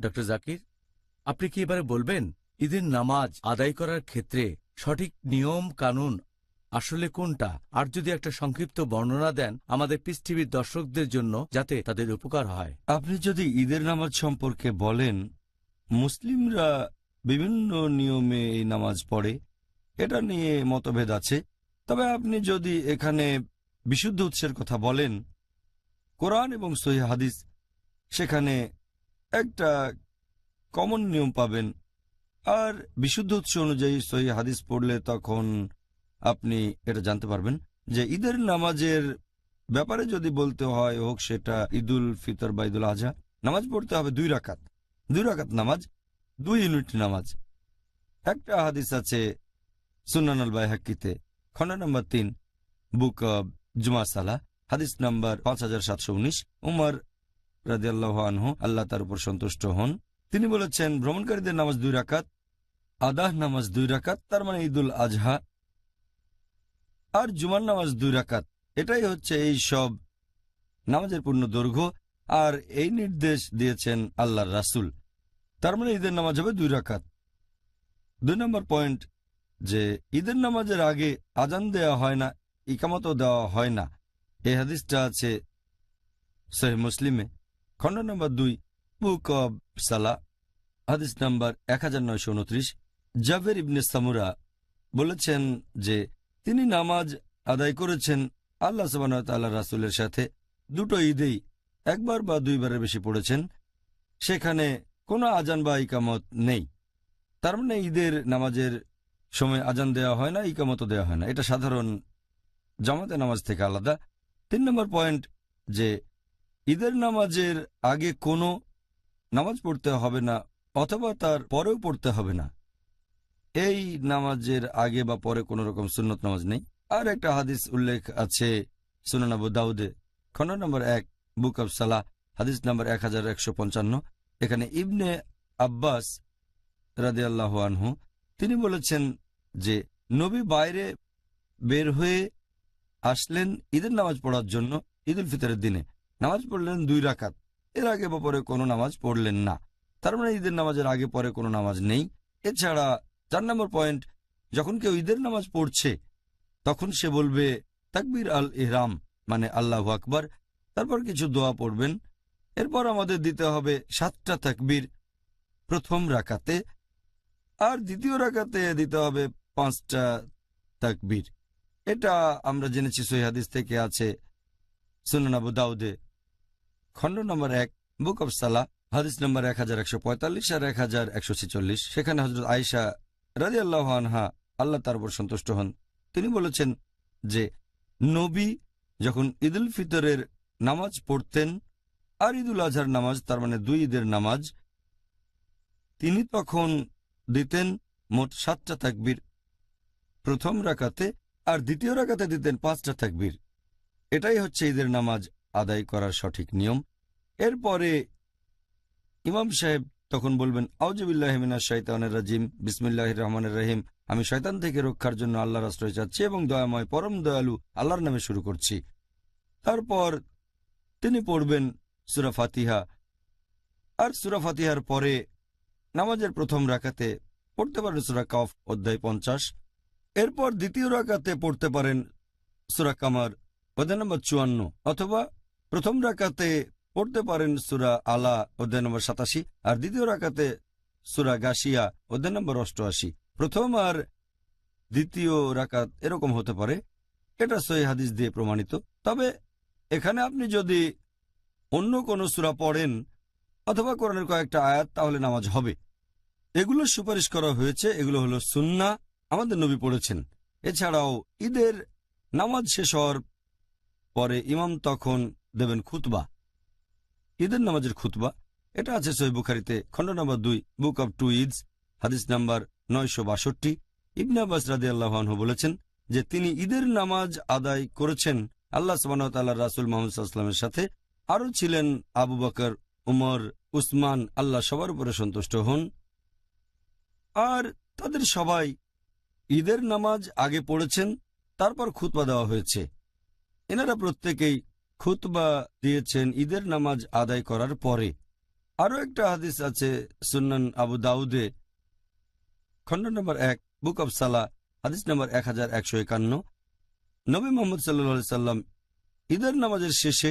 Doctor Zakir, আপনি কি এবারে বলবেন, ঈদের নামাজ আদায় করার ক্ষেত্রে সঠিক নিয়ম, কানুন আসলে কোনটা? আর যদি একটা সংক্ষিপ্ত বর্ণনা দেন আমাদের পৃথিবীর দর্শকদের জন্য যাতে তাদের উপকার হয়। আপনি যদি ঈদের নামাজ সম্পর্কে বলেন, মুসলিমরা বিভিন্ন নিয়মে এই নামাজ পড়ে, এটা নিয়ে মতভেদ আছে। তবে আপনি যদি এখানে বিশুদ্ধ উৎসের কথা বলেন, কোরআন এবং সহি হাদিস সেখানে একটা কমন নিয়ম পাবেন। আর বিশুদ্ধ উৎস অনুযায়ী সহি হাদিস পড়লে তখন আপনি এটা জানতে পারবেন যে ঈদের নামাজের ব্যাপারে যদি বলতে হয় হোক সেটা ঈদুল ফিতর বা ঈদুল আজহা, নামাজ পড়তে হবে দুই রাকাত। দুই রাকাত নামাজ, দুই ইউনিট নামাজ। একটা হাদিস আছে সুনানুল বাইহাক্কিতে, খন্ড নম্বর তিন, বুক অব জুমা সালা হাদিস নাম্বার পাঁচ হাজার সাতশো উনিশ, উমর রাজিয়াল্লাহ আল্লাহ তার উপর সন্তুষ্ট হন। তিনি বলেছেন, ভ্রমণকারীদের নামাজ দুই রাকাত, আদাহ নামাজ দুই রাকাত, তার মানে ঈদুল আজহা আর জুমার নামাজ দুই রাকাত। এটাই হচ্ছে এই সব নামাজের পূর্ণ দৈর্ঘ্য আর এই নির্দেশ দিয়েছেন আল্লাহর রাসুল। তার মানে ঈদের নামাজ হবে দুই রাকাত। দুই নম্বর পয়েন্ট যে ঈদের নামাজের আগে আজান দেওয়া হয় না, ইকামতও দেওয়া হয় না। এই হাদিসটা আছে সহি মুসলিমে। খণ্ড নম্বর দুই, বুক অব সালা হাদিস নম্বর এক হাজার নয়শো উনত্রিশ। জাভের ইবনে সামুরা বলেছেন যে, তিনি নামাজ আদায় করেছেন আল্লাহ সবান রাসুলের সাথে। দুটো ঈদেই একবার বা দুইবারের বেশি পড়েছেন। সেখানে কোনো আজান বা ইকামত নেই। তার মানে ঈদের নামাজের সময় আজান দেওয়া হয় না, ইকামতও দেওয়া হয় না। এটা সাধারণ জামাতে নামাজ থেকে আলাদা। তিন নম্বর পয়েন্ট যে ঈদের নামাজের আগে কোনো নামাজ পড়তে হবে না, অথবা তার পরেও পড়তে হবে না। এই নামাজের আগে বা পরে কোনো রকম সুন্নত নামাজ নেই। আর একটা হাদিস উল্লেখ আছে সুনানাবু দাউদে খণ্ড নম্বর এক, বুক অব সালাহ, হাদিস নম্বর এক হাজার একশো পঞ্চান্ন। এখানে ইবনে আব্বাস রাদে আল্লাহ আনহু, তিনি বলেছেন যে, নবী বাইরে বের হয়ে আসলেন ঈদের নামাজ পড়ার জন্য ঈদ উল ফিতরের দিনে। নামাজ পড়লেন দুই রাকাত। এর আগে বা পরে কোনো নামাজ পড়লেন না। তার মানে ঈদের নামাজের আগে পরে কোনো নামাজ নেই। এছাড়া চার নম্বর পয়েন্ট, যখন কেউ ঈদের নামাজ পড়ছে, তখন সে বলবে, তাকবির আল ইহরাম মানে আল্লাহ আকবার। তারপর কিছু দোয়া পড়বেন। এরপর আমাদের দিতে হবে সাতটা তাকবির প্রথম রাকাতে। আর দ্বিতীয় রাকাতে দিতে হবে পাঁচটা তাকবির। এটা আমরা জেনেছি সৈহাদিস থেকে আছে, সুনান আবু দাউদে খণ্ড নম্বর এক, বুক অব সালা হাদিস নম্বর এক হাজার একশো পঁয়তাল্লিশ আর এক হাজার একশো ছেচল্লিশ। সেখানে হজরত আয়সা রাজি আল্লাহ আনহা আল্লাহ তার উপর সন্তুষ্ট হন। তিনি বলেছেন যে, নবী যখন ঈদুল ফিতরের নামাজ পড়তেন আর ঈদুল আজহার নামাজ, তার মানে দুই ঈদের নামাজ, তিনি তখন দিতেন মোট সাতটা তাকবির। প্রথম রাকাতে আর দ্বিতীয় রাকাতে দিতেন পাঁচটা তাকবির। এটাই হচ্ছে ঈদের নামাজ আদায় করার সঠিক নিয়ম। এরপরে ইমাম সাহেব তখন বলবেন আউজবিল্লাহমিনা শৈতানের রাজিম বিসমিল্লাহ রহমানের রহিম, আমি শয়তান থেকে রক্ষার জন্য আল্লাহর আশ্রয় চাচ্ছি এবং দয়াময় পরম দয়ালু আল্লাহর নামে শুরু করছি। তারপর তিনি পড়বেন সুরা ফাতিহা। আর সুরা ফাতিহার পরে নামাজের প্রথম রাকাতে পড়তে পারেন সুরা কফ অধ্যায় পঞ্চাশ। এরপর দ্বিতীয় রাকাতে পড়তে পারেন সুরা কামার অধ্যায় নম্বর চুয়ান্ন। অথবা প্রথম রাকাতে পড়তে পারেন সুরা আলা অধ্যায় নম্বর সাতাশি, আর দ্বিতীয় রাকাতে সুরা গাশিয়া অধ্যায় নম্বর অষ্টআশি। প্রথম আর দ্বিতীয় রাকাত এরকম হতে পারে। এটা সহি হাদিস দিয়ে প্রমাণিত। তবে এখানে আপনি যদি অন্য কোনো সুরা পড়েন অথবা কোরআনের কয়েকটা আয়াত, তাহলে নামাজ হবে। এগুলো সুপারিশ করা হয়েছে। এগুলো হলো সুন্না, আমাদের নবী পড়েছেন। এছাড়াও ঈদের নামাজ শেষ হওয়ার পরে ইমাম তখন দেবেন খুতবা। ঈদের নামাজের খুতবা, এটা আছে সহি বুখারিতে, খণ্ড নম্বর দুই, বুক অব টু ইদস হাদিস নাম্বার নয়শো বাষট্টি। ইবনে আব্বাস রাদি আল্লাহনহু বলেছেন যে তিনি ঈদের নামাজ আদায় করেছেন আল্লাহ সবান রাসুল সাল্লামের সাথে। আরও ছিলেন আবু বকর, উমর, উসমান, আল্লাহ সবার উপরে সন্তুষ্ট হন। আর তাদের সবাই ঈদের নামাজ আগে পড়েছেন, তারপর খুতবা দেওয়া হয়েছে। এনারা প্রত্যেকেই খুতবা দিয়েছেন ঈদের নামাজ আদায় করার পরে। আরও একটা হাদিস আছে সুন্নান আবু দাউদে, খণ্ড নম্বর এক, বুক অব সালা, হাদিস নম্বর এক হাজার একশো একান্ন। নবী মোহাম্মদ সাল্লা সাল্লাম ঈদের নামাজের শেষে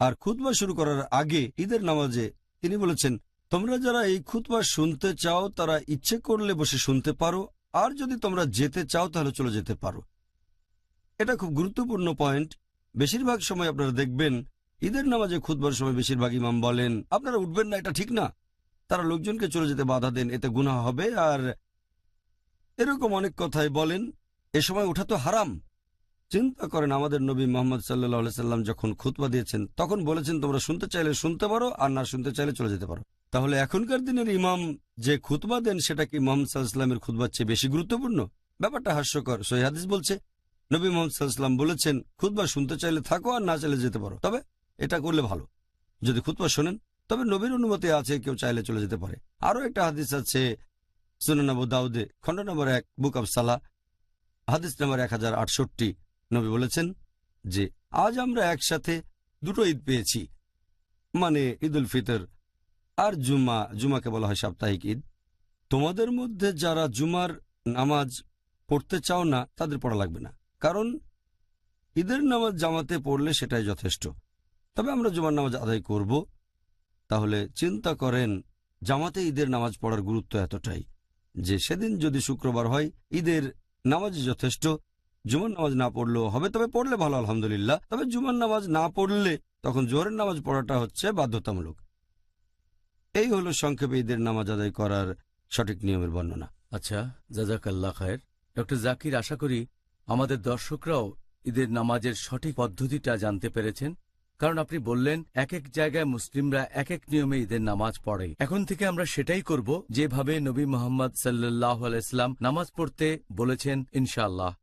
আর খুতবা শুরু করার আগে ঈদের নামাজে তিনি বলেছেন, তোমরা যারা এই খুতবা শুনতে চাও, তারা ইচ্ছে করলে বসে শুনতে পারো, আর যদি তোমরা যেতে চাও, তাহলে চলে যেতে পারো। এটা খুব গুরুত্বপূর্ণ পয়েন্ট। বেশিরভাগ সময় আপনারা দেখবেন, ঈদের নামাজে খুতবার সময় বেশিরভাগ ইমাম বলেন, আপনারা উঠবেন না, এটা ঠিক না। তারা লোকজনকে চলে যেতে বাধা দেন, এতে গুনাহ হবে। আর এরকম অনেক কথাই বলেন, এ সময় ওঠা তো হারাম। চিন্তা করেন, আমাদের নবী মোহাম্মদ সাল্লাহ সাল্লাম যখন খুতবা দিয়েছেন, তখন বলেছেন, তোমরা শুনতে চাইলে শুনতে পারো, আর না শুনতে চাইলে চলে যেতে পারো। তাহলে এখনকার দিনের ইমাম যে খুতবা দেন, সেটা কি মোহাম্মদ সাল্লাহামের খুতবার চেয়ে বেশি গুরুত্বপূর্ণ? ব্যাপারটা হাস্যকর। সৈহাদিস বলছে নবী মোহাম্মদ বলেছেন, খুতবা শুনতে চাইলে থাকো আর না চাইলে যেতে পারো। তবে এটা করলে ভালো। যদি খুতবা শোনেন, তবে নবীর অনুমতি আছে, কেউ চাইলে চলে যেতে পারে। আরও একটা হাদিস আছে সুনানাবু দাউদে, খণ্ড নম্বর এক, বুক অব সালা হাদিস নম্বর এক হাজার আটষট্টি। নবী বলেছেন যে, আজ আমরা একসাথে দুটো ঈদ পেয়েছি মানে ঈদ উল ফিতর আর জুমা জুমাকে বলা হয় সাপ্তাহিক ঈদ। তোমাদের মধ্যে যারা জুমার নামাজ পড়তে চাও না, তাদের পড়া লাগবে না। কারণ ঈদের নামাজ জামাতে পড়লে সেটাই যথেষ্ট। তবে আমরা জুমার নামাজ আদায় করব। তাহলে চিন্তা করেন, জামাতে ঈদের নামাজ পড়ার গুরুত্ব এতটাই যে সেদিন যদি শুক্রবার হয়, ঈদের নামাজ যথেষ্ট। জুমার নামাজ না পড়লেও হবে, তবে পড়লে ভালো, আলহামদুলিল্লাহ। তবে জুমার নামাজ না পড়লে তখন জোহরের নামাজ পড়াটা হচ্ছে বাধ্যতামূলক। এই হলো সংক্ষেপে ঈদের নামাজ আদায় করার সঠিক নিয়মের বর্ণনা। আচ্ছা জাজাকাল্লা খায়ের। ডক্টর জাকির, আশা করি আমাদের দর্শকরাও ঈদের নামাজের সঠিক পদ্ধতিটা জানতে পেরেছেন। কারণ আপনি বললেন এক এক জায়গায় মুসলিমরা এক এক নিয়মে ঈদের নামাজ পড়ে। এখন থেকে আমরা সেটাই করব, যেভাবে নবী মোহাম্মদ সাল্লাহ আলাইসলাম নামাজ পড়তে বলেছেন, ইনশাআল্লাহ।